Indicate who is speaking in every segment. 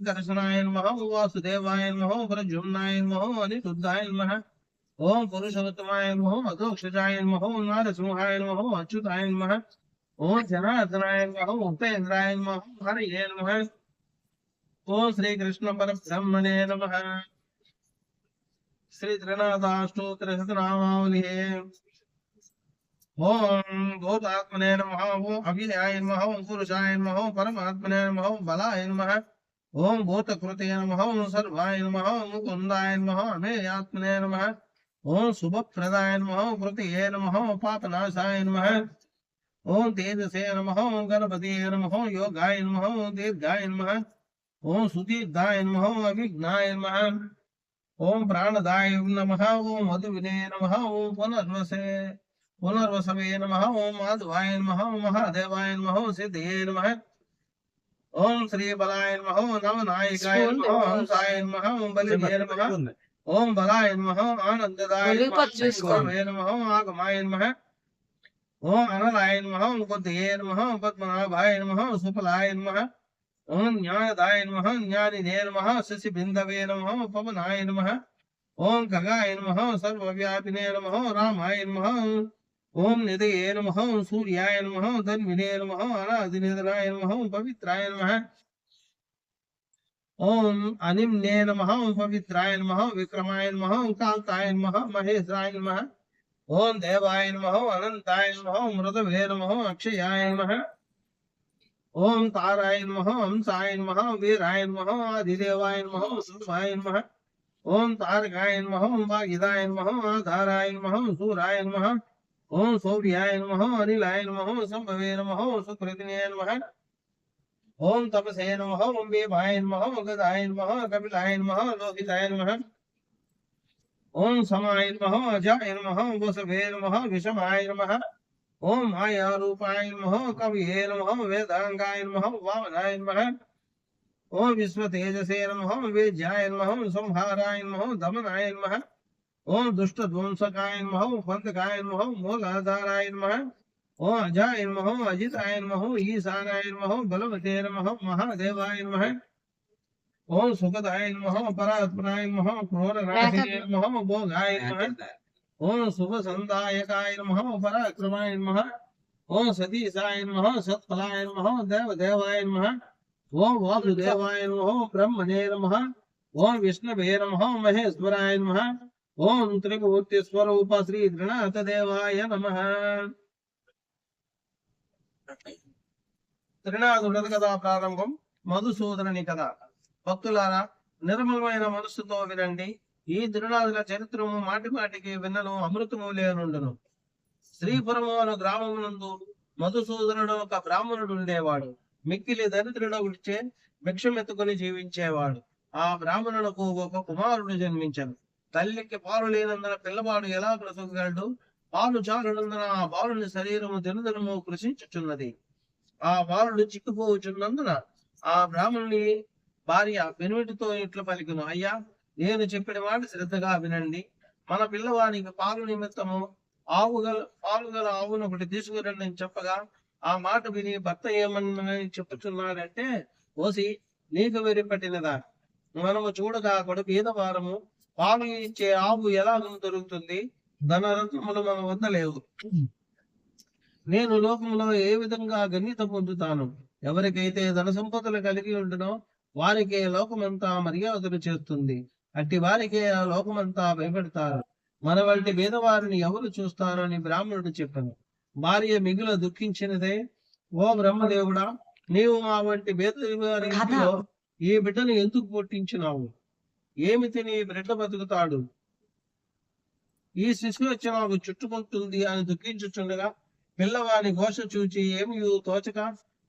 Speaker 1: దర్శనాయ నమ వాసుదేవాయ నమ ప్రజుమ్నాయ నమ అనిరుద్ధాయ నమ ఓం పురుషోత్తమాయ నమ అధోక్షజాయ నమ నారసింహాయ నమ అచ్యుతాయ నమ ఓం జనార్దనాయ నమ ఉపేంద్రాయ నమ హరయే నమ ఓం శ్రీకృష్ణ పరబ్రహ్మణే నమ. శ్రీ త్రినాథాష్టోత్తర శతనామావళి ఓం భూతాత్మనే నమ ఓం నమ ఓం పురుషాయ నమ ఓం పరమాత్మనే నమ ఓం బలాయ నమ ఓం భూతకృతే నమ ఓం సర్వాయ నమ ఓం ముకుందాయ నమ అమేయాత్మనే నమ ఓం శుభప్రదాయ నమ ఓం కృతయే నమ ఓం పాపనాశాయ నమ ఓం తేజసే నమ ఓం గణపతియే నమ ఓం యోగాయ నమ ఓం దీర్ఘాయ నమ ఓం సుదీర్ఘాయ నమ ఓం అవిఘ్నాయ నమ ఓం ప్రాణదాయ నమ ఓం మధువినే నమ ఓం పునర్వసే పునర్వసవే నమ ఓం మాధవాయ నమ ఓం మహాదేవాయ నమ ఓం సిద్ధయే నమ ఓం శ్రీ బలాయ నమ ఓం నవనాయకాయ నమ ఓం హంసాయ నమ ఓం బలిదే నమ ఓం బలాయ నమ ఓం ఆనందదాయ నమ
Speaker 2: వెలుపల చూసుకో.
Speaker 1: ఓం నమ ఓం ఆగమాయ నమ ఓం అనలాయ నమ ఓం బుద్ధయే నమ ఓం పద్మనాభాయ నమ ఓం సుఫలాయ నమ ఓం జ్ఞానదాయ నమ జ్ఞానినే నమ శశి బిందవే నమ ఓం పవనాయ నమ ఓం ఖగాయ నమ ఓం సర్వవ్యాపినే నమ ఓం రామాయ నమ ఓం నిదయే నమ ఓం సూర్యాయ నమ ఓం ధన్వినే నమ ఓం అనాదినిధనాయ నమ ఓం పవిత్రాయ నమ ఓం అనిమ్నే నమ ఓం పవిత్రాయ నమ ఓం విక్రమాయ నమ ఓం కాంతాయ నమ మహేశ్వరాయ నమ ఓం దేవాయ నమ ఓం అనంతాయ నమ ఓం మృతవే నమ ఓం అక్షయాయ నమ ఓం తారాయ నమ హంసాయ నమ వీరాయ నమ ఆదిదేవాయ నమ శుభాయ నమ ఓం తారకాయ నమ ఓం వాగిదాయ నమ ఆధారాయ నమ సూరాయ నమ ఓం సౌర్యాయ నమ అనిలాయ నమ సంభవే నమ సుకృతినే నమ ఓం తపసే నమ ఓం బేభాయ నమ గదాయ నమ కపిలాయ నమ లోహితాయ నమ ఓం సమాయ నమ అజాయ నమ వసవే నమ విషమాయ నమ ఓం మాయారూపాయ నమ కవియే నమ వేదాంగాయ నమ వామనాయ నమ ఓం విశ్వతేజసే నమ వేద్యాయ నమ సంహారాయ నమ దమనాయ నమ ఓం దుష్టధ్వంసకాయ నమ పంతకాయ నమ మూలాధారాయ నమ ఓం అజాయ నమ అజితాయ నమ ఈశానాయ నమ బలవతే నమ మహాదేవాయ నమ ఓం సుఖదాయ నమ పరాత్మనాయ నమ క్రోరనాశినే నమ భోగాయ నమ ఓం శుభ సందాయకాయ నమ పరాక్రమాయ నమ ఓం సతీశాయ నమ సత్ఫలాయ నమ దేవదేవాయ నమ ఓం త్రిమూర్తి స్వరూప శ్రీ త్రినాథ దేవాయ నమ త్రినాథుడది కదా ప్రారంభం మధుసూదనుని కథ. భక్తులారా నిర్మలమైన మనస్సుతో వినండి. ఈ త్రినాథుల చరిత్రము మాటి మాటికి విన్నను అమృతము లేనుండును. శ్రీపురము అను గ్రామమునందు మధుసూదనుడు ఒక బ్రాహ్మణుడు ఉండేవాడు. మిక్కిలి దరిద్రుడు విడిచే భిక్షమెత్తుకుని జీవించేవాడు. ఆ బ్రాహ్మణులకు ఒక కుమారుడు జన్మించను. తల్లికి పాలు లేనందున పిల్లవాడు ఎలా బ్రతకగలడు పాలు చాలునందున ఆ బాలుని శరీరము దినదినము కృషించుచున్నది. ఆ బాలుడు చిక్కుపోచున్నందున ఆ బ్రాహ్మణుని భార్య పెనుమిటితో ఇట్లా పలికను అయ్యా నేను చెప్పిన మాట శ్రద్ధగా వినండి. మన పిల్లవానికి పాలు నిమిత్తము ఆవు గల పాలు గల ఆవును ఒకటి తీసుకురండి అని చెప్పగా ఆ మాట విని భర్త ఏమని చెప్పుచున్నాడంటే ఓసి నీకు వెరిపట్టినదా? మనము చూడగా కొడుకు ఈదవారము పాలు ఇచ్చే ఆవు ఎలా దొరుకుతుంది? ధనరత్నములు మన వద్ద లేవు నేను లోకంలో ఏ విధంగా గణిత పొందుతాను? ఎవరికైతే ధన సంపదలు కలిగి ఉండునో వారికే లోకమంతా మర్యాదలు చేస్తుంది. అట్టి వారికే ఆ లోకమంతా భయపెడతారు. మన వంటి పేదవారిని ఎవరు చూస్తారు అని బ్రాహ్మణుడు చెప్పాను భార్య మిగుల దుఃఖించినదే. ఓ బ్రహ్మదేవుడా నీవు మా వంటి ఇంటిలో ఈ బిడ్డను ఎందుకు పుట్టించినావు? ఏమి తిని బ్రెడ్డ బతుకుతాడు? ఈ శిశువు వచ్చి నాకు చుట్టుకుంటుంది అని దుఃఖించుచుండగా పిల్లవాని ఘోష చూచి ఏమి తోచక?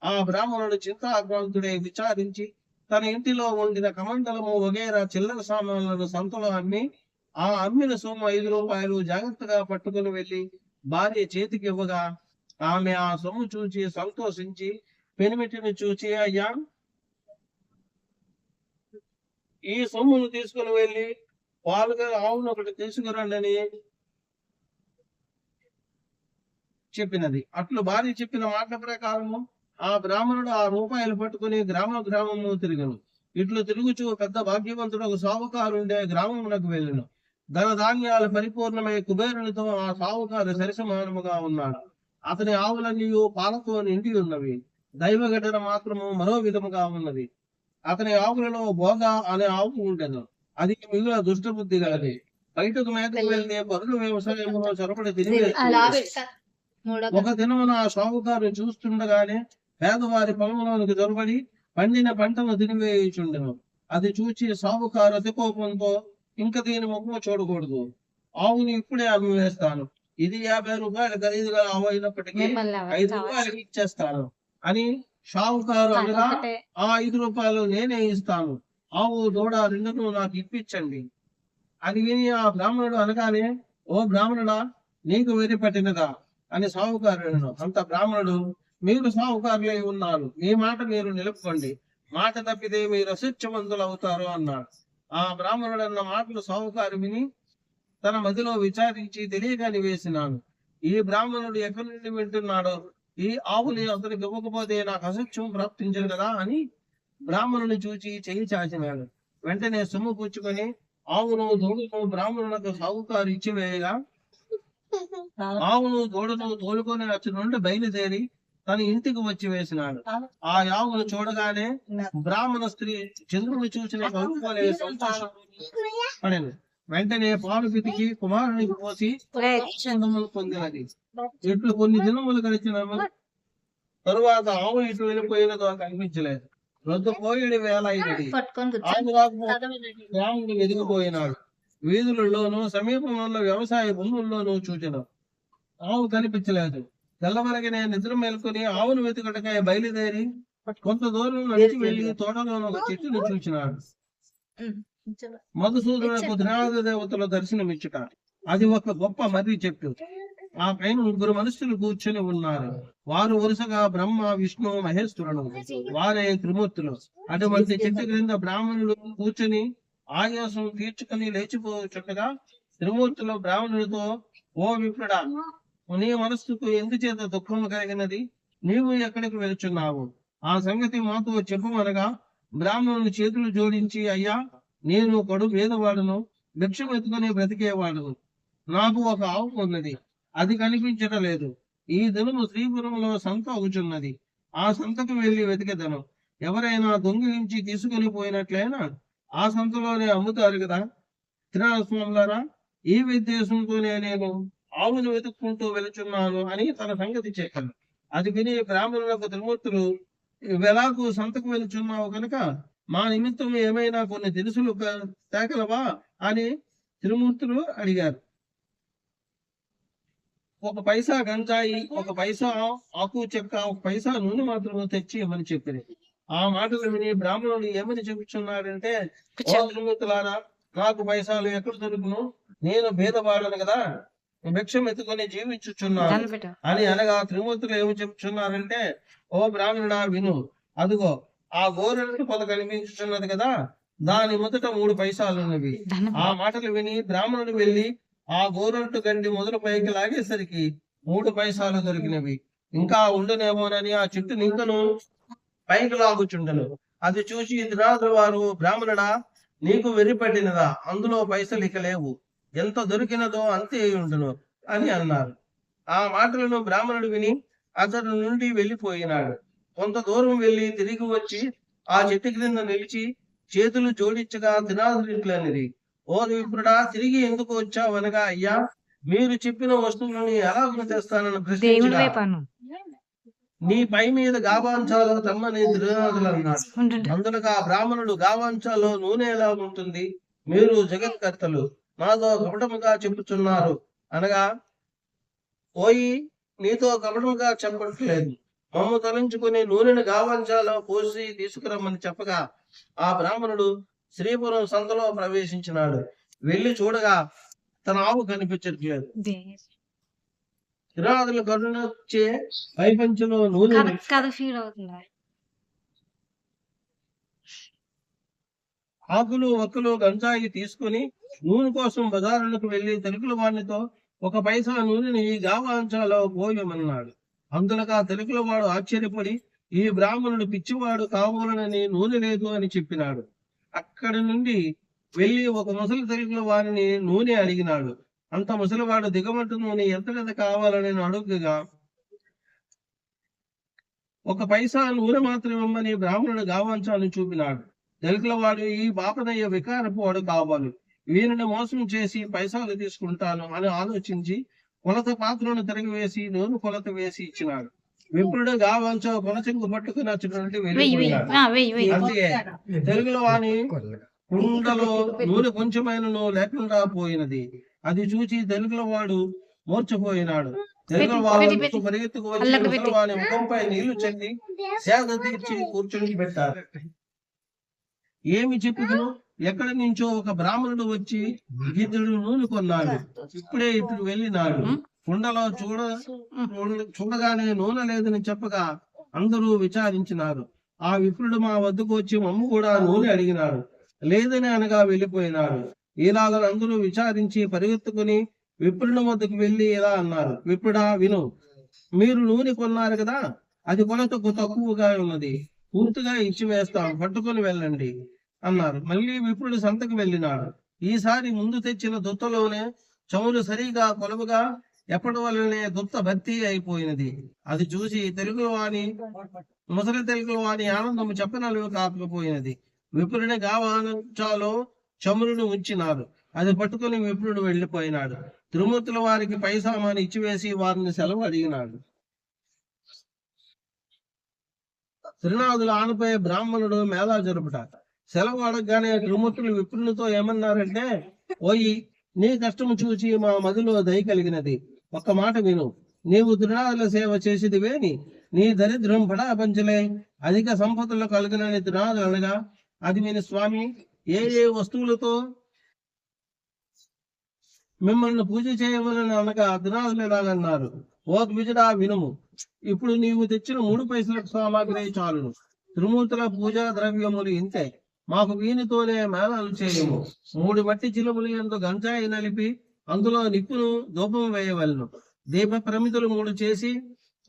Speaker 1: ఆ బ్రాహ్మణుడు చింతాక్రాంతుడై విచారించి తన ఇంటిలో ఉండిన కమండలము వగేరా చిల్లర సామాన్లను సంతలో అమ్మి ఆ అమ్మిన సొమ్ము ఐదు రూపాయలు జాగ్రత్తగా పట్టుకుని వెళ్ళి భార్య చేతికి ఇవ్వగా ఆమె ఆ సొమ్ము చూచి సంతోషించి పెనిమిటిని చూచి అయ్యా ఈ సొమ్మును తీసుకుని వెళ్ళి పాలుగా ఆవును ఒకటి తీసుకురండి అని చెప్పినది. అట్లు భార్య చెప్పిన మాట ప్రకారము ఆ బ్రాహ్మణుడు ఆ రూపాయలు పట్టుకుని గ్రామ గ్రామము తిరిగను ఇట్లు తిరుగుచూ పెద్ద భాగ్యవంతుడు ఒక సావుకారు ఉండే గ్రామమునకు వెళ్ళను ధన ధాన్యాలు పరిపూర్ణమై కుబేరునితో ఆ సావుకారు సరిసమానముగా ఉన్నాడు. అతని ఆవులన్నీ పాలతో నిండి ఉన్నవి. దైవ మాత్రము మరో విధముగా ఉన్నది. అతని ఆవులలో భోగ అనే ఆవు ఉండెను అది మిగుల దుష్టబుద్ధి గలది బయటకు మేతకు వెళ్తే పరులు వ్యవసాయంలో చొరబడి తిరిగి ఒక దినమున ఆ సాగుకారు చూస్తుండగానే పేదవారి పొలంలోనికి దొరబడి పండిన పంటను తినివేయుచుండెను. అది చూచి సాగుకారు అతి కోపంతో ఇంక దీని ముఖము చూడకూడదు. ఆవుని ఇప్పుడే అమ్మివేస్తాను ఇది యాభై రూపాయల ఖరీదుగా ఆవు అయినప్పటికీ ఐదు రూపాయలకి ఇచ్చేస్తాను అని షావుకారు అనగా ఆ ఐదు రూపాయలు నేనే ఇస్తాను. ఆవు దూడ రెండును నాకు ఇప్పించండి. అది విని ఆ బ్రాహ్మణుడు అనగానే ఓ బ్రాహ్మణుడా నీకు వెరి పట్టినదా అని సావుకారు అన్నాడు. అంత బ్రాహ్మణుడు మీరు సావుకారులై ఉన్నారు. మీ మాట మీరు నిలుపుకోండి. మాట తప్పితే మీరు అసత్యవంతులు అవుతారు అన్నాడు. ఆ బ్రాహ్మణుడు అన్న మాటలు సావుకారు విని తన మదిలో విచారించి తెలియక వేసినాను. ఈ బ్రాహ్మణుడు ఎక్కడి నుండి వింటున్నాడో ఈ ఆవుని అతనికి ఇవ్వకపోతే నాకు అసత్యం ప్రాప్తించదు కదా అని బ్రాహ్మణుని చూచి చెయ్యి చాచినాడు. వెంటనే సొమ్ము పుచ్చుకొని ఆవును దూడను బ్రాహ్మణులకు సాగుకారు ఇచ్చివేయగా ఆవును దూడను తోలుకొని అతని నుండి బయలుదేరి తన ఇంటికి వచ్చి వేసినాడు. ఆ ఆవును చూడగానే బ్రాహ్మణ స్త్రీ చంద్రుని చూసిన పడింది వెంటనే పాలు పితికి కుమారునికి పోసి పొందినది. ఇట్లు కొన్ని దినములు గడిచిన తరువాత ఆవు ఇటు వెళ్ళిపోయినదో కనిపించలేదు రొద్దు పోయిడి వేల రాకపోతే రాముడు వెదిగిపోయినాడు వీధులలోనూ సమీపంలో వ్యవసాయ భూముల్లోనూ చూచిన. ఆవు కనిపించలేదు. తెల్లవరగనే నిద్ర మేల్కొని ఆవును వెతుకటకాయ బయలుదేరి కొంత దూరం నడిచి వెళ్ళి తోటలోని ఒక చెట్టును చూచినాడు. మధుసూదనకు దినాద దేవతల దర్శనమిచ్చుట అది ఒక గొప్ప మర్రి చెట్టు. ఆ పైన ముగ్గురు మనుషులు కూర్చొని ఉన్నారు. వారు వరుసగా బ్రహ్మ విష్ణు మహేశ్వరుడు వారే త్రిమూర్తులు. అటువంటి చెట్టు క్రింద బ్రాహ్మణులు కూర్చొని ఆయాసం తీర్చుకొని లేచిపోచుండగా త్రిమూర్తులు బ్రాహ్మణుడితో ఓ విప్రుడా నీ మనస్సుకు ఎందుచేత దుఃఖం కలిగినది? నీవు ఎక్కడికి వెళ్తున్నావు ఆ సంగతి మాతో చెప్పమనగా బ్రాహ్మణుని చేతులు జోడించి అయ్యా నేను కొడు పేదవాడును భిక్షం ఎత్తుకుని బ్రతికేవాడును. నాకు ఒక ఆవు ఉన్నది అది కనిపించడం లేదు. ఈ దినము శ్రీపురంలో సంత అవుచున్నది. ఆ సంతకు వెళ్ళి వెతికెదను. ఎవరైనా దొంగిలించి తీసుకుని పోయినట్లయినా ఆ సంతలోనే అమ్ముతారు కదా. త్రినాథస్వాములారా ఈ ఉద్దేశంతోనే నేను ఆవును వెతుక్కుంటూ వెళుచున్నాను అని తన సంగతి చెప్పాను. అది విని బ్రాహ్మణులకు త్రిమూర్తులు వెలాకు సంతకు వెళుచున్నావు కనుక మా నిమిత్తం ఏమైనా కొన్ని దినుసులు క- తేగలవా అని త్రిమూర్తులు అడిగారు. ఒక పైసా గంజాయి ఒక పైసా ఆకు చెక్క ఒక పైసా నూనె మాత్రమే తెచ్చి ఇవ్వని చెప్పింది ఆ మాటలు విని బ్రాహ్మణుడు ఏమని చెబుతున్నాడంటే త్రిమూర్తులారా నాకు పైసాలు ఎక్కడ దొరుకును? నేను భేదవాడను కదా. భిక్షం ఎత్తుకొని జీవించుచున్నాను. అని అనగా త్రిమూర్తులు ఏమి చెప్తున్నారంటే ఓ బ్రాహ్మణుడా విను. అదిగో ఆ గోరెంటు పొద కనిపించుచున్నది కదా దాని మొదట మూడు పైసాలు ఉన్నవి. ఆ మాటలు విని బ్రాహ్మణుడు వెళ్ళి ఆ గోరంటు గండి మొదలు పైకి లాగేసరికి మూడు పైసాలు దొరికినవి. ఇంకా ఉండునేమోనని ఆ చెట్టు నింకను పైకి లాగుచుండను. అది చూసి దిరాజు వారు బ్రాహ్మణుడా నీకు వెర్రిపట్టినదా అందులో పైసలు ఇక లేవు. ఎంత దొరికినదో అంతే ఉండును అని అన్నారు. ఆ మాటలను బ్రాహ్మణుడు విని అతడి నుండి వెళ్ళిపోయినాడు కొంత దూరం వెళ్ళి తిరిగి వచ్చి ఆ చెట్టు క్రింద నిలిచి చేతులు జోడించగా దినాదునిట్లనిది ఓ విప్రుడా తిరిగి ఎందుకు వచ్చావు అనగా అయ్యా మీరు చెప్పిన వస్తువులను ఎలా తెస్తానని
Speaker 2: దేవుని
Speaker 1: ప్రశ్నించగా
Speaker 2: వైపాను
Speaker 1: నీ పై మీద గావాంచాలో తమ్మని దినాదులు అన్నాడు అందులోగా బ్రాహ్మణుడు గావాంచాలో నూనె ఎలా ఉంటుంది? మీరు జగత్కర్తలు నాతో కపటముగా చెప్పుచున్నారు అనగా పోయి నీతో కపటముగా చెప్పట్లేదు. మమ్ము తలంచుకుని నూనెను గావంచాలో పోసి తీసుకురమ్మని చెప్పగా ఆ బ్రాహ్మణుడు శ్రీపురం సంతలో ప్రవేశించినాడు. వెళ్ళి చూడగా తన ఆవు కనిపించట్లేదు. కిరాదులు పైపంచులో నూనె ఆకులు ఒక్కలు గంజాయి తీసుకుని నూనె కోసం బజారులకు వెళ్ళి తెలుగుల వాడితో ఒక పైసా నూనెని గావాంచాలో పోయమన్నాడు. అందులోగా తెలుగుల వాడు ఆశ్చర్యపడి ఈ బ్రాహ్మణుడు పిచ్చివాడు కావాలనని నూనె లేదు అని చెప్పినాడు. అక్కడి నుండి వెళ్ళి ఒక ముసలి తెలుగుల వారిని నూనె అడిగినాడు. అంత ముసలివాడు దిగమట్టు నూనె ఎంతకంత కావాలని అడుగుగా ఒక పైసా నూనె మాత్రం ఇవ్వమని బ్రాహ్మణుడు గావాంచాలని చూపినాడు. తెలుగుల వాడు ఈ బాపనయ్య వికారపు వాడు కావాలి. వీరిని మోసం చేసి పైసాలు తీసుకుంటాను అని ఆలోచించి కొలత పాత్రను తిరిగి వేసి నూనె కొలత వేసి ఇచ్చినాడు. విప్రుడు గావంచ కొనచెంగు పట్టుకుని
Speaker 2: వెయ్యి
Speaker 1: అందుకే తెలుగులో వాని కుండలో నూనె కొంచెమైనను లేకుండా పోయినది. అది చూచి తెలుగులో వాడు మూర్చపోయినాడు తెలుగులో వాడు పరిగెత్తుకు వచ్చి వాని ముఖంపై నీళ్ళు చల్లి సేద తీర్చి కూర్చొని పెట్టారు. ఏమి చెప్పుదును? ఎక్కడి నుంచో ఒక బ్రాహ్మణుడు వచ్చి గిద్దెడు నూనె కొన్నాడు. ఇప్పుడే ఇటు వెళ్ళినాడు. కుండలో చూడ చూడగానే నూనె లేదని చెప్పగా అందరూ విచారించినారు. ఆ విప్రుడు మా వద్దకు వచ్చి మమ్ము కూడా నూనె అడిగినాడు. లేదని అనగా వెళ్ళిపోయినాడు. ఇలాగ అందరూ విచారించి పరిగెత్తుకుని విప్రుడి వద్దకు వెళ్ళి ఇలా అన్నారు. విప్రుడా విను. మీరు నూనె కొన్నారు కదా? అది కొలతకు తక్కువగా ఉన్నది. పూర్తిగా ఇచ్చి వేస్తాం పట్టుకొని వెళ్ళండి. అన్నారు. మళ్ళీ విపుడు సంతకు వెళ్ళినాడు. ఈసారి ముందు తెచ్చిన దుత్తలోనే చమురు సరిగా కొలువుగా ఎప్పటి వల్లనే దుత్త భర్తీ అయిపోయినది. అది చూసి తెలుగు వాణి ముసలి తెలుగు వాణి ఆనందము చెప్పనలు కాకపోయినది. విప్రుని గావాలో చమురును ఉంచినారు అది పట్టుకుని విపురుడు వెళ్ళిపోయినాడు తిరుమూర్తుల వారికి పైసామాని ఇచ్చివేసి వారిని సెలవు అడిగినాడు. త్రినాథులు ఆనపై బ్రాహ్మణుడు మేళా జరుపుట సెలవు అడగగానే త్రిమూర్తులు విప్రులతో ఏమన్నారంటే ఓయి నీ కష్టము చూచి మా మదిలో దయ కలిగినది. ఒక్క మాట విను. నీవు దృఢాదుల సేవ చేసిదివేని. నీ దరిద్రం పడాపంచలే. అధిక సంపదలు కలిగినని దృఢాదులు అనగా అది విని స్వామి ఏ ఏ వస్తువులతో మిమ్మల్ని పూజ చేయవలని అనగా దినాదులు ఎలాగన్నారు? ఓ ద్విజడా వినుము. ఇప్పుడు నీవు తెచ్చిన మూడు పైసలకు సామాగ్రి చాలును. త్రిమూర్తుల పూజా ద్రవ్యములు ఇంతే. మాకు వీనితోనే మేళాలు చేయము. మూడు మట్టి చిలుములు ఎందు గంజాయి నలిపి అందులో నిప్పును దూపం వేయవలను. దీప ప్రమితులు మూడు చేసి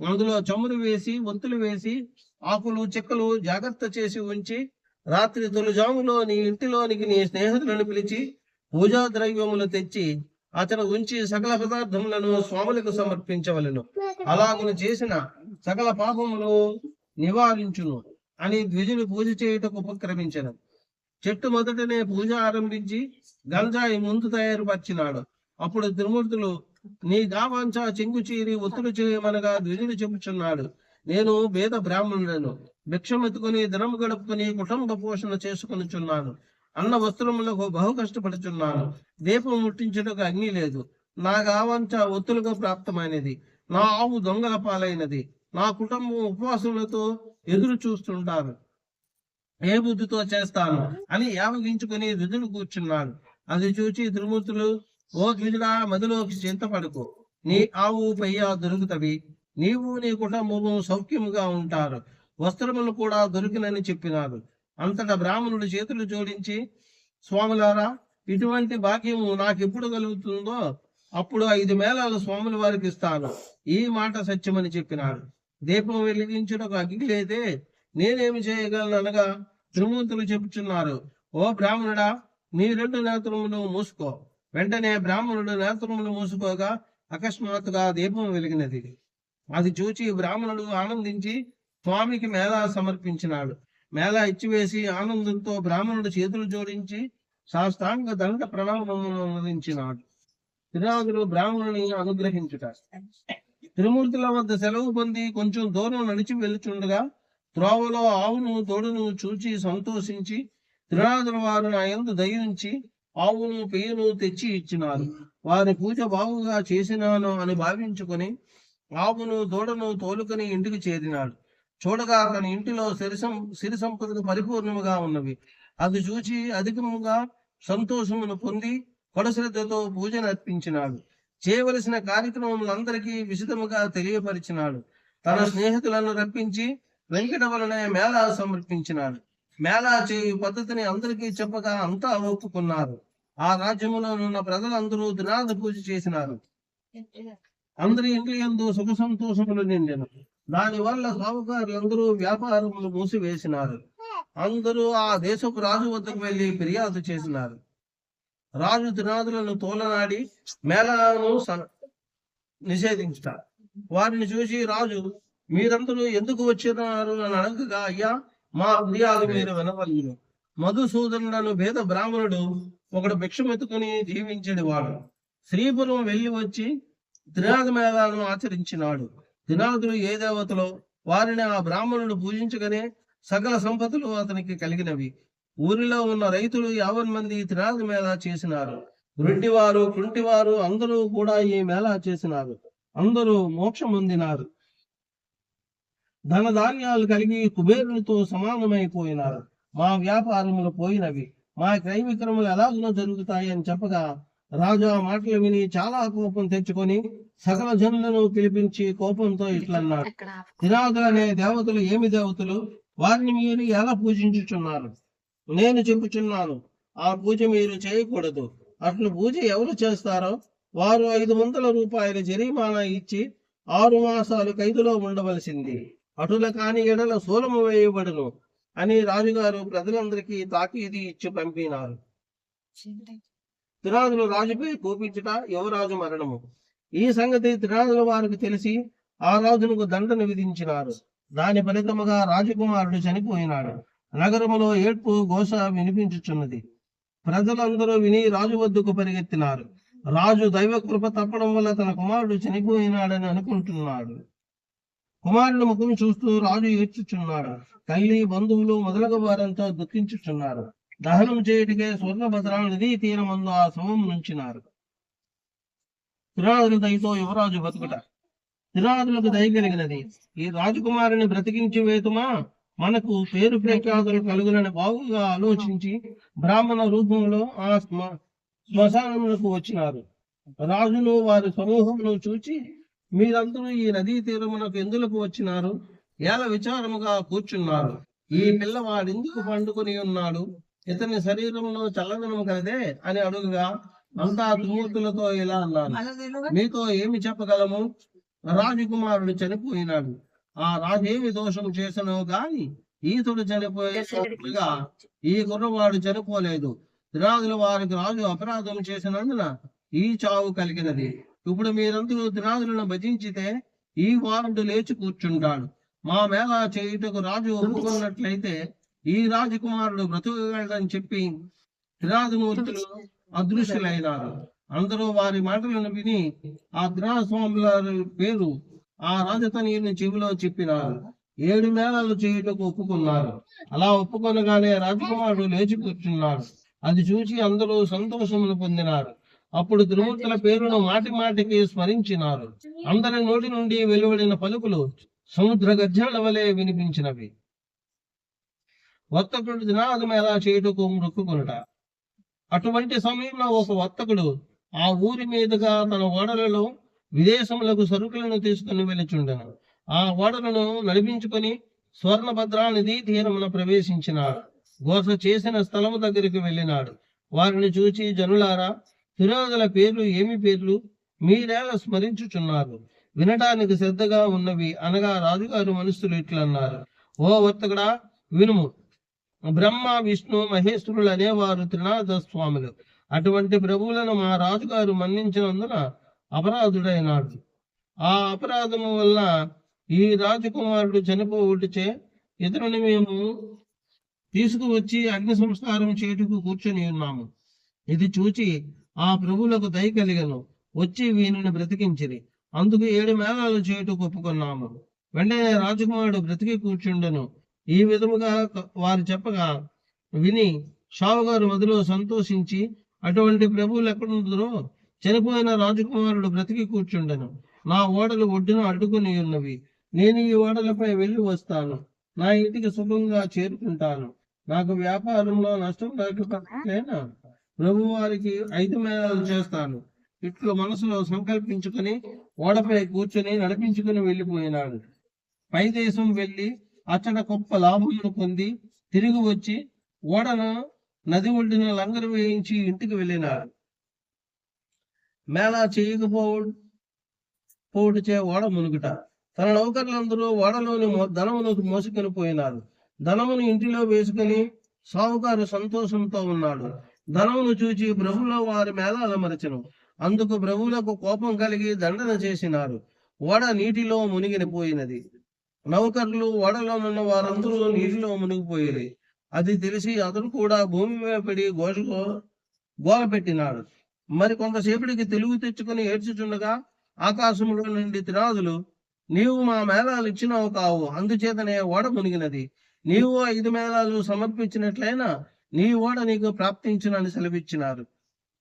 Speaker 1: అందులో చమురు వేసి వంతులు వేసి ఆకులు చెక్కలు జాగ్రత్త చేసి ఉంచి రాత్రి తొలిజాములో నీ ఇంటిలోనికి నీ స్నేహితులను పిలిచి పూజా ద్రవ్యములు తెచ్చి అతను ఉంచి సకల పదార్థములను స్వాములకు సమర్పించవలెను. అలాగును చేసిన సకల పాపములు నివారించును. అని ద్విజులు పూజ చేయుటకు ఉపక్రమించను. చెట్టు మొదటనే పూజ ఆరంభించి గంజాయి ముందు తయారుపరిచినాడు. అప్పుడు త్రిమూర్తులు నీ గావాంచ చెంగు చీరి ఒత్తులు చేయమనగా ద్విజుడు చెప్పుచున్నాడు. నేను వేద బ్రాహ్మణులను భిక్షమెత్తుకుని ధనం గడుపుకుని కుటుంబ పోషణ చేసుకునిచున్నాను. అన్న వస్త్రములకు బహు కష్టపడుచున్నాను. దీపం ముట్టించుటకు అగ్ని లేదు. నా గావంచ ఒత్తులుగా ప్రాప్తమైనది. నా ఆవు దొంగల పాలైనది. నా కుటుంబం ఉపవాసములతో ఎదురు చూస్తుంటారు. ఏ బుద్ధితో చేస్తాను అని యావగించుకుని విధులు కూర్చున్నాడు అది చూచి త్రిమూర్తులు ఓ ద్విజుడా మదిలోకి చింతపడుకు. నీ ఆవు పెయ్య దొరుకుతవి. నీవు నీ కుటుంబము సౌఖ్యముగా ఉంటారు. వస్త్రములు కూడా దొరికినని చెప్పినారు. అంతటా బ్రాహ్మణుడు చేతులు జోడించి స్వాములారా ఇటువంటి భాగ్యము నాకెప్పుడు కలుగుతుందో అప్పుడు ఐదు మేళాలు స్వాముల వారికి ఇస్తాను. ఈ మాట సత్యమని చెప్పినాడు దీపం వెలిగించుటకు అగ్ని లేదే నేనేమి చేయగలను అనగా త్రిమూర్తులు చెప్పుచున్నారు. ఓ బ్రాహ్మణుడా నీ రెండు నేత్రములు మూసుకో. వెంటనే బ్రాహ్మణుడు నేత్రములు మూసుకోగా అకస్మాత్తుగా దీపం వెలిగినది. అది చూచి బ్రాహ్మణుడు ఆనందించి స్వామికి మేళా సమర్పించినాడు. మేళా ఇచ్చివేసి ఆనందంతో బ్రాహ్మణుడు చేతులు జోడించి సాష్టాంగ దండ ప్రణామం అందించినాడు. త్రినాథుడు బ్రాహ్మణుని అనుగ్రహించుట. త్రిమూర్తుల వద్ద సెలవు పొంది కొంచెం దూరం నడిచి వెళ్తుండగా త్రోవలో ఆవును తోడును చూచి సంతోషించి త్రినాథుల వారు నా ఎందు దయించి ఆవును పెయ్యను తెచ్చి ఇచ్చినారు. వారి పూజ బాగుగా చేసినాను అని భావించుకొని ఆవును దూడను తోలుకొని ఇంటికి చేరినాడు. చూడగా తన ఇంటిలో సిరిసం సిరి సంపదలు పరిపూర్ణముగా ఉన్నవి. అది చూచి అధికముగా సంతోషమును పొంది కొడశ్రద్ధతో పూజను అర్పించినాడు. చేయవలసిన కార్యక్రమములందరికీ విశదముగా తెలియపరిచినాడు. తన స్నేహితులను రప్పించి వెంకట వలన మేళా సమర్పించినాడు. మేళా చేయు పద్ధతిని అందరికీ చెప్పగా అంతా ఒప్పుకున్నారు. ఆ రాజ్యములో ఉన్న ప్రజలందరూ దినాద పూజ చేసినారు. అందరి ఇంటి యందు సుఖ సంతోషములు నిండెను. దాని వల్ల సాగుకారులందరూ వ్యాపారములు మూసివేసినారు. అందరూ ఆ దేశపు రాజు వద్దకు వెళ్ళి ఫిర్యాదు చేసినారు. రాజు దినాదులను తోలనాడి మేళాలను నిషేధించట నిషేధించుట. వారిని చూసి రాజు మీరందరూ ఎందుకు వచ్చినారు? అని అడగగా అయ్యా మా ఫిర్యాదు మీరు వినవలను. మధుసూదనుడను భేద బ్రాహ్మణుడు ఒకడు భిక్షమెత్తుకుని జీవించేది వాడు. శ్రీపురం వెళ్ళి వచ్చి త్రినాథ మేళాలను ఆచరించినాడు. త్రినాథుడు ఏ దేవతలో? వారిని ఆ బ్రాహ్మణుడు పూజించగానే సకల సంపదలు అతనికి కలిగినవి. ఊరిలో ఉన్న రైతులు యావన్ మంది త్రినాథ మేళా చేసినారు. గుడ్డివారు కుంటివారు అందరూ కూడా ఈ మేళా చేసినారు. అందరూ మోక్షం పొందినారు. ధన ధాన్యాలు కలిగి కుబేరునితో సమానమైపోయినారు. మా వ్యాపారములు పోయినవి. మా క్రయ విక్రములు ఎలాగనో జరుగుతాయి అని చెప్పగా రాజు మాటలు విని చాలా కోపం తెచ్చుకొని సకల జనులను పిలిపించి కోపంతో ఇట్లన్నాడు. దినాదులు అనే దేవతలు ఏమి దేవతలు? వారిని మీరు ఎలా పూజించుచున్నారు? నేను చెప్పుచున్నాను. ఆ పూజ మీరు చేయకూడదు. అట్లు పూజ ఎవరు చేస్తారో? వారు ఐదు వందల రూపాయల జరిమానా ఇచ్చి ఆరు మాసాలు ఖైదులో ఉండవలసింది. అటుల కాని ఎడల శూలము వేయబడును అని రాజుగారు ప్రజలందరికీ తాకీది ఇచ్చి పంపినారు. త్రినాథులు రాజుపై కోపించుట యువరాజు మరణము. ఈ సంగతి త్రినాథుల వారికి తెలిసి ఆ రాజునకు దండను విధించినారు. దాని ఫలితముగా రాజకుమారుడు చనిపోయినాడు. నగరములో ఏడ్పు ఘోష వినిపించుచున్నది. ప్రజలందరూ విని రాజు వద్దకు పరిగెత్తినారు. రాజు దైవ కృప తప్పడం వల్ల తన కుమారుడు చనిపోయినాడని అనుకుంటున్నాడు. కుమారుడు ముఖం చూస్తూ రాజు ఏడ్చుచున్నాడు. తల్లి బంధువులు మొదలగు వారంతా దుఃఖించుచున్నారు. దహనం చేయుటకే స్వర్ణభద్రాలు నదీ తీరమందు ఆ శవం నుంచినారు తిరాదుల దయతో యువరాజు బతుకుట. తిరాదులకు దయ కలిగినది. ఈ రాజకుమారుని బ్రతికించి వేతుమా? మనకు పేరు ప్రఖ్యాతులు కలుగునని బాగుగా ఆలోచించి బ్రాహ్మణ రూపంలో ఆ శ్మ శ్మశానములకు వచ్చినారు. రాజును వారి సమూహమును చూచి మీరందరూ ఈ నదీ తీరమునకు ఎందులకు వచ్చినారు? ఏల విచారముగా కూర్చున్నారు? ఈ పిల్లవాడెందుకు పండుకొని ఉన్నాడు? ఇతని శరీరంలో చల్లదనం కలదే? అని అడుగుగా అంతా తుమూర్తులతో ఇలా అన్నారు మీతో ఏమి చెప్పగలము? రాజకుమారుడు చనిపోయినాడు. ఆ రాజేమి దోషం చేసనో గాని ఈతుడు చనిపోయేగా ఈ కుర్రవాడు చనిపోలేదు. దినాదుల వారికి రాజు అపరాధం చేసినందున ఈ చావు కలిగినది. ఇప్పుడు మీరందరూ దినాదులను భజించితే ఈ వారుడు లేచి కూర్చుంటాడు. మా మేళ చేయుటకు రాజు ఒప్పుకున్నట్లయితే ఈ రాజకుమారుడు బ్రతుకగలడని చెప్పి త్రినాథమూర్తులు అదృశ్యులైనారు. అందరూ వారి మాటలను విని ఆ త్రినాథస్వాముల పేరు ఆ రాజతనీయుని చెవిలో చెప్పినారు ఏడు మేళాలు చేయుటకు ఒప్పుకున్నారు. అలా ఒప్పుకొనగానే రాజకుమారుడు లేచి కూర్చున్నాడు. అది చూసి అందరూ సంతోషమును పొందినారు. అప్పుడు త్రిమూర్తుల పేరును మాటి మాటికి స్మరించినారు. అందరి నోటి నుండి వెలువడిన పలుకులు సముద్ర గర్జనల వలె వినిపించినవి. వర్తకుడు దినాదం ఎలా చేయుటకు మొక్కుకొనుట? అటువంటి సమయంలో ఒక వర్తకుడు ఆ ఊరి మీదుగా తన ఓడలలో విదేశములకు సరుకులను తీసుకుని వెళ్ళిచుండెను. ఆ ఓడలను నడిపించుకొని స్వర్ణభద్రా తీరమున ప్రవేశించినాడు. గోస చేసిన స్థలము దగ్గరికి వెళ్ళినాడు. వారిని చూచి జనులారా తిరోగల పేర్లు ఏమి పేర్లు? మీరేలా స్మరించుచున్నారు. వినటానికి శ్రద్ధగా ఉన్నవి అనగా రాజుగారు మనుషులు ఇట్లన్నారు. ఓ వర్తకుడా వినుము. బ్రహ్మ విష్ణు మహేశ్వరులు అనేవారు త్రినాథ స్వాములు. అటువంటి ప్రభువులను మా రాజుగారు మన్నించినందున అపరాధుడైనాడు. ఆ అపరాధము వల్ల ఈ రాజకుమారుడు చనిపోవుటచే ఇతరుని మేము తీసుకువచ్చి అగ్ని సంస్కారం చేటుకు కూర్చొని ఉన్నాము. ఇది చూచి ఆ ప్రభువులకు దయ కలిగను. వచ్చి వీనిని బ్రతికించిరి. అందుకు ఏడు మేళాలు చేయుటకు ఒప్పుకున్నాము. వెంటనే రాజకుమారుడు బ్రతికి కూర్చుండెను. ఈ విధముగా వారు చెప్పగా విని షావుగారు మొదలు సంతోషించి అటువంటి ప్రభువులు ఎక్కడుందరో చనిపోయిన రాజకుమారుడు బ్రతికి కూర్చుండెను. నా ఓడలు ఒడ్డున అడ్డుకుని ఉన్నవి. నేను ఈ ఓడలపై వెళ్ళి వస్తాను. నా ఇంటికి సుఖంగా చేరుకుంటాను. నాకు వ్యాపారంలో నష్టం లేకపోయినా ప్రభు వారికి ఐదు మేళాలు చేస్తాను. ఇట్లు మనసులో సంకల్పించుకొని ఓడపై కూర్చుని నడిపించుకుని వెళ్ళిపోయినాడు. పై దేశం వెళ్ళి అచ్చట గొప్ప లాభమును పొంది తిరిగి వచ్చి ఓడను నది ఒడ్డున లంగరు వేయించి ఇంటికి వెళ్ళినాడు. మేళా చేయకపోవు పోవుటచే ఓడ మునుగుట. తన నౌకర్లందరూ ఓడలోని మో- ధనమును మోసుకొని పోయినారు. ధనమును ఇంటిలో వేసుకొని సావుకారు సంతోషంతో ఉన్నాడు. ధనమును చూచి ప్రభులో వారి మేళాల మరచను అందుకు ప్రభువులకు కోపం కలిగి దండన చేసినారు. ఓడ నీటిలో మునిగిపోయినది నౌకర్లు ఓడలో ఉన్న వారందరూ నీటిలో మునిగిపోయేది అది తెలిసి అతను కూడా భూమి మీద పడి గోష గోల పెట్టినాడు. మరి కొంతసేపటికి తెలుగు తెచ్చుకుని ఏడ్చుచుండగా ఆకాశంలో నుండి తిరాదులు నీవు మా మేళాలు ఇచ్చినావు కావు అందుచేతనే ఓడ మునిగినది. నీవు ఐదు మేళాలు సమర్పించినట్లయినా నీ ఓడ నీకు ప్రాప్తించునని సెలవిచ్చినారు.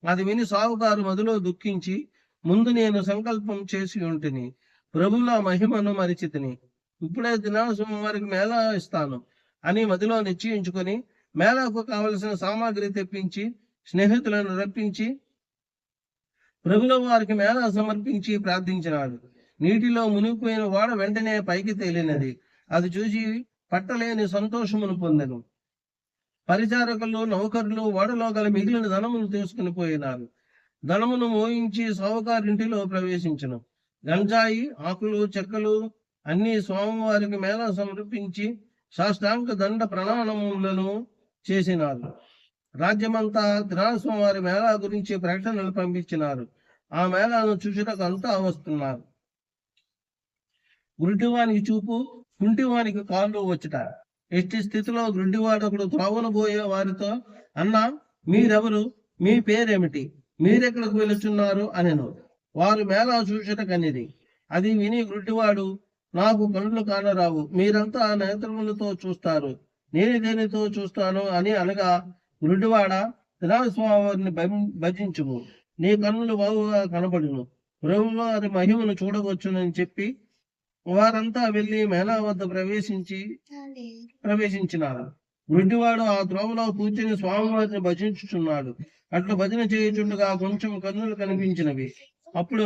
Speaker 1: అది విని సావుకారు మదిలో దుఃఖించి ముందు నేను సంకల్పం చేసి ఉంటిని ప్రభుల మహిమను మరిచితిని. ఇప్పుడే దినాసం వారికి మేళా ఇస్తాను అని మదిలో నిశ్చయించుకొని మేళాకు కావలసిన సామాగ్రి తెప్పించి స్నేహితులను రప్పించి ప్రభుల వారికి మేళ సమర్పించి ప్రార్థించినాడు. నీటిలో మునిగిపోయిన వాడ వెంటనే పైకి తేలినది. అది చూసి పట్టలేని సంతోషమును పొందెను. పరిచారకులు నౌకరులు వాడలో గల మిగిలిన ధనమును తీసుకుని పోయినారు. ధనమును మోయించి సావుకారింటిలో ప్రవేశించను. గంజాయి ఆకులు చెక్కలు అన్ని స్వామివారికి మేళ సమర్పించి సాష్టాంక దండ ప్రణాళములను చేసినారు. రాజ్యమంతా దినాస్వామి మేళా గురించి ప్రకటనలు పంపించినారు. ఆ మేళాను చూసినకు అంతా వస్తున్నారు. గురుటివానికి చూపు కుంటివానికి కాళ్ళు వచ్చుట. ఎట్టి స్థితిలో గుడ్డివాడు ఒకడు త్రోవను పోయే వారితో అన్నా మీరెవరు? మీ పేరేమిటి? మీరెక్కడికి వెళుచున్నారు? అనెను. వారు మేళా చూచుట కనిది అది విని గుడ్డివాడు నాకు కళ్ళు కానరావు. మీరంతా నేత్రములతో చూస్తారు. నేను దేనితో చూస్తాను? అని అనగా గుడ్డివాడ వినాయకస్వామిని భజించుము. నీ కన్నులు బాగుగా కనబడును. ప్రభువారి మహిమను చూడవచ్చునని చెప్పి వారంతా వెళ్ళి మేళా వద్ద ప్రవేశించి ప్రవేశించినారు. గుడ్డివాడు ఆ త్రోవలో కూర్చుని స్వామివారిని భజించుచున్నాడు. అట్లు భజన చేయుచుండగా కొంచెం కన్నులు కనిపించినవి. అప్పుడు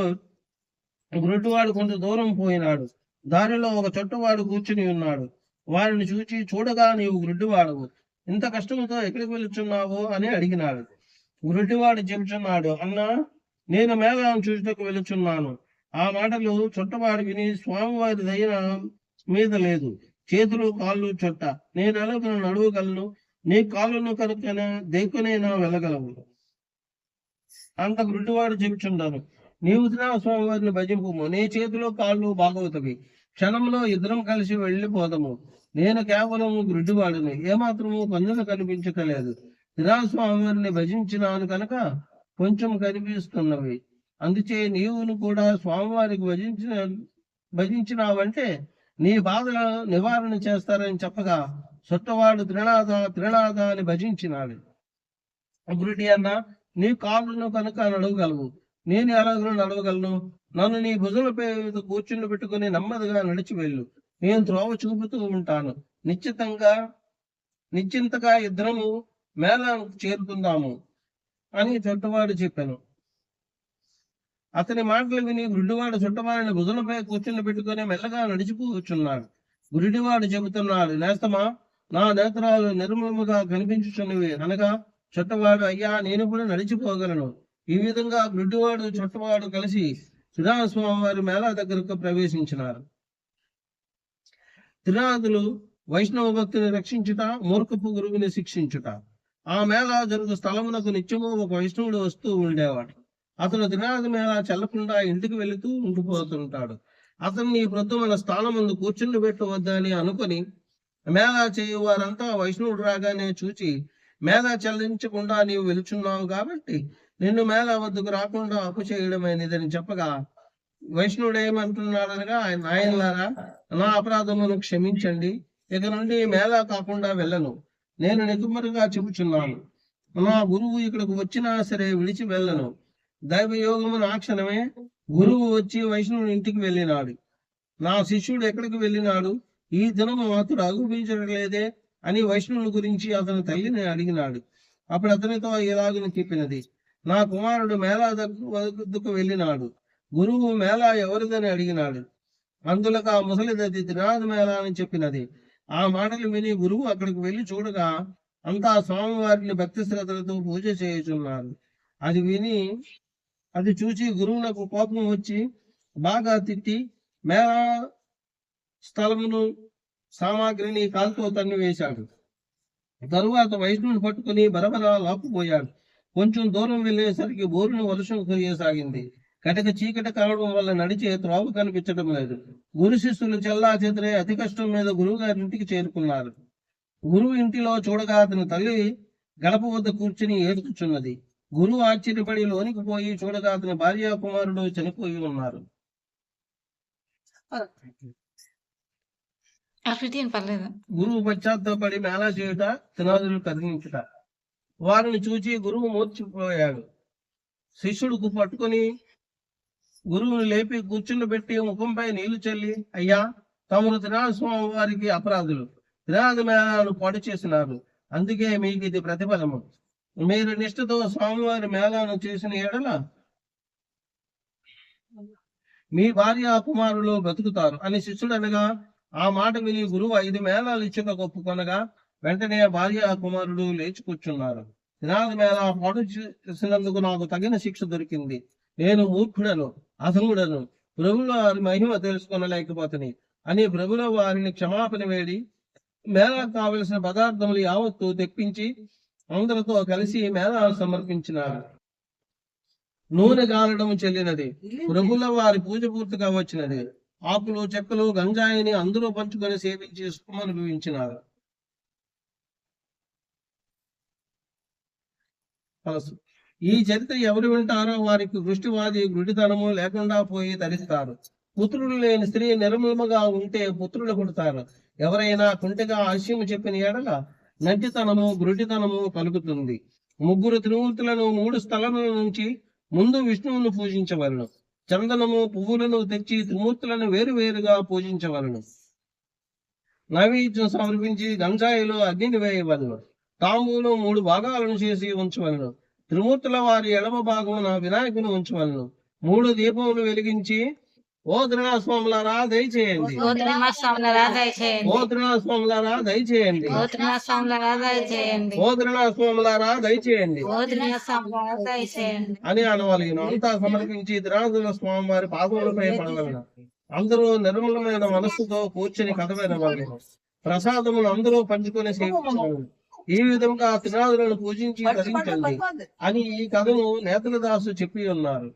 Speaker 1: గుడ్డివాడు కొంత దూరం పోయినాడు. దారిలో ఒక చెట్టువాడు కూర్చుని ఉన్నాడు. వారిని చూచి చూడగా నీవు గుడ్డివాడవు ఇంత కష్టంతో ఎక్కడికి వెళ్ళుచున్నావు అని అడిగినాడు. గురుడివాడు చెబుచున్నాడు అన్నా నేను మేఘాలను చూచుటకు వెళ్ళుచున్నాను ఆ మాటలు చుట్టవాడు విని స్వామివారి దయన మీద లేదు. చేతులు కాళ్ళు చుట్ట. నేను ఎలాగ నడవగలను? నీ కాళ్ళను కనుక దేకునైనా వెళ్ళగలవు అంత గుడ్డివాడు చెబుచున్నాను నీవు స్వామివారిని భజింపు నీ చేతిలో కాళ్ళు బాగవుతవి క్షణంలో ఇద్దరం కలిసి వెళ్ళిపోదాము. నేను కేవలం గుడ్డివాడిని ఏమాత్రము కన్నులు కనిపించకలేదు దినాస్వామివారిని భజించినాను కనుక కొంచెం కనిపిస్తున్నవి. అందుచే నీవును కూడా స్వామివారికి భజించిన భజించినావంటే నీ బాధల నివారణ చేస్తారని చెప్పగా సొట్టవాడు త్రినాథ త్రినాథ అని భజించినాడు. గురుడి అన్న నీ కాళ్ళను కనుక నడవగలవు నేను ఎలాగో నడవగలను నన్ను నీ భుజలపై కూర్చుని పెట్టుకుని నెమ్మదిగా నడిచి వెళ్ళు. నేను త్రోవ చూపుతూ ఉంటాను. నిశ్చితంగా నిశ్చింతగా ఇద్దరము మేళానికి చేరుకుందాము అని చుట్టవాడు చెప్పాను. అతని మాటలు విని గుడ్డివాడు చుట్టవాడిని భుజలపై కూర్చుని పెట్టుకుని మెల్లగా నడిచిపోచున్నాడు గురుడివాడు చెబుతున్నాడు నేస్తమా నా నేత్రాలు నిర్మలముగా కనిపించుచున్నవి. అనగా చుట్టవాడు అయ్యా నేను కూడా నడిచిపోగలను. ఈ విధంగా గుడ్డివాడు చుట్టవాడు కలిసి శ్రీరామస్వామి వారి మేళా దగ్గరకు ప్రవేశించినారు. త్రినాథులు వైష్ణవ భక్తిని రక్షించుట మూర్ఖపు గురువుని శిక్షించుట. ఆ మేళా జరుగు స్థలమునకు నిత్యము ఒక వైష్ణవుడు వస్తూ ఉండేవాడు. అతను త్రినాథ మేళా చెల్లకుండా ఇంటికి వెళుతూ ఉండిపోతుంటాడు. అతన్ని ఈ ప్రొద్దు మన స్థానం ముందు కూర్చుండి పెట్టవద్దని అనుకొని మేళా చేయు వారంతా వైష్ణవుడు రాగానే చూచి మేళా చెల్లించకుండా నీవు వెలుచున్నావు కాబట్టి నిన్ను మేళా వద్దకు రాకుండా అప్పు చేయడమైనదని చెప్పగా వైష్ణవుడు ఏమంటున్నాడనగా ఆయన నాయనలారా నా అపరాధమును క్షమించండి ఇక నుండి మేళా కాకుండా వెళ్ళను. నేను నికుమరుగా చెబుచున్నాను. నా గురువు ఇక్కడికి వచ్చినా సరే విడిచి వెళ్ళను. దైవయోగము నా క్షణమే గురువు వచ్చి వైష్ణవుని ఇంటికి వెళ్ళినాడు. నా శిష్యుడు ఎక్కడికి వెళ్ళినాడు? ఈ దినము అతడు అగుపించలేదే అని వైష్ణవుని గురించి అతని తల్లిని అడిగినాడు. అప్పుడు అతనితో ఇలాగని చెప్పినది. నా కుమారుడు మేళా వద్దకు వెళ్ళినాడు. గురువు మేళా ఎవరిదని అడిగినాడు? అందులకు ఆ ముసలిదది త్రినాథ మేళా అని చెప్పినది. ఆ మాటలు విని గురువు అక్కడికి వెళ్ళి చూడగా అంతా స్వామివారిని భక్తి శ్రద్ధలతో పూజ చేయుచున్నారు. అది విని అది చూసి గురువునకు కోపం వచ్చి బాగా తిట్టి మేళా స్థలమును సామాగ్రిని కాలుతో తన్ని వేశాడు. తరువాత వైష్ణుని పట్టుకుని బరబరా లాక్కుపోయాడు. కొంచెం దూరం వెళ్ళేసరికి బోరును వర్షం కురియసాగింది. కటిక చీకటి కావడం వల్ల నడిచే త్రోవ కనిపించడం లేదు. గురు శిష్యులు చెల్లా చెదిరే అతి కష్టం మీద గురువు గారి ఇంటికి చేరుకున్నారు. గురువు ఇంటిలో చూడగా అతని తల్లి గడప వద్ద కూర్చుని ఏడుచున్నది గురువు ఆశ్చర్యపడి లోనికి పోయి చూడగా అతని భార్య కుమారుడు చనిపోయి ఉన్నారు. గురువు పశ్చాత్తపడి మేళా చేయుట తినాదులు కదిలించుట. వారిని చూచి గురువు మూర్చిపోయాడు. శిష్యుడుకు పట్టుకొని గురువుని లేపి కూర్చుండబెట్టి ముఖంపై నీళ్ళు చల్లి అయ్యా తమరు తినాల వారికి అపరాధులు. తినాద మేళాలు పాడు చేసినారు. అందుకే మీకు ఇది ప్రతిఫలము. మీరు నిష్ఠతో స్వామివారి మేళాను చేసిన ఎడల మీ భార్య కుమారులు బ్రతుకుతారు అని శిష్యుడు అనగా ఆ మాట విని గురువు ఐదు మేళాలు ఇచ్చిన గొప్పకొనగా వెంటనే భార్య కుమారుడు లేచి కూర్చున్నారు. నినాద మేళ పాడు చేసినందుకు నాకు తగిన శిక్ష దొరికింది. నేను మూర్ఖుడను. అధముడను ప్రభుల వారి మహిమ తెలుసుకొనలేకపోతుంది అని ప్రభుల వారిని క్షమాపణ వేడి మేళా కావలసిన పదార్థములు యావత్తు తెప్పించి అందరితో కలిసి మేళా సమర్పించినారు. నూనె గాలడం చెల్లినది ప్రభుల వారి పూజ పూర్తిగా వచ్చినది. ఆకులు చెక్కలు గంజాయిని అందరూ పంచుకొని సేవించి సుఖం అనుభవించినారు. ఈ చరిత్ర ఎవరు వింటారో వారికి దృష్టివాది గుడితనము లేకుండా పోయి తరిస్తారు. పుత్రుడు లేని స్త్రీ నిర్మలముగా ఉంటే పుత్రులు పుడతారు. ఎవరైనా కుంటిగా ఆశయము చెప్పిన ఎడల నటితనము గురుటితనము కలుగుతుంది. ముగ్గురు త్రిమూర్తులను మూడు స్థలముల నుంచి ముందు విష్ణువును పూజించవలను. చందనము పువ్వులను తెచ్చి త్రిమూర్తులను వేరువేరుగా పూజించవలను. నైవేద్యం సమర్పించి గంజాయిలో అగ్నిని వేయవలను. తాంబూలు మూడు భాగాలను చేసి ఉంచవలను. త్రిమూర్తుల వారి ఎడమ భాగమున వినాయకుని ఉంచవలను. మూడు దీపములు వెలిగించి ఓ త్రినాస్వాములారా దయచేయండి.
Speaker 2: ఓ త్రినాస్వాములారా దయచేయండి.
Speaker 1: ఓ త్రినాస్వాములారా దయచేయండి.
Speaker 2: ఓ త్రినాస్వాములారా దయచేయండి.
Speaker 1: ఓ త్రినాస్వాములారా దయచేయండి.
Speaker 2: ఓ త్రినాస్వాములారా దయచేయండి.
Speaker 1: అని అనవలగిన అంతా సమర్పించి త్రినాథుల స్వామి వారి పాదములపై పడవలను. అందరూ నిర్మలమైన మనస్సుతో కూర్చొని కథ వినవలెను ప్రసాదములు అందరూ పంచుకొని సేవించవలను. ఈ విధంగా త్రినాథులను పూజించి ధరించండి అని ఈ కథను నేతలదాసు చెప్పి ఉన్నారు.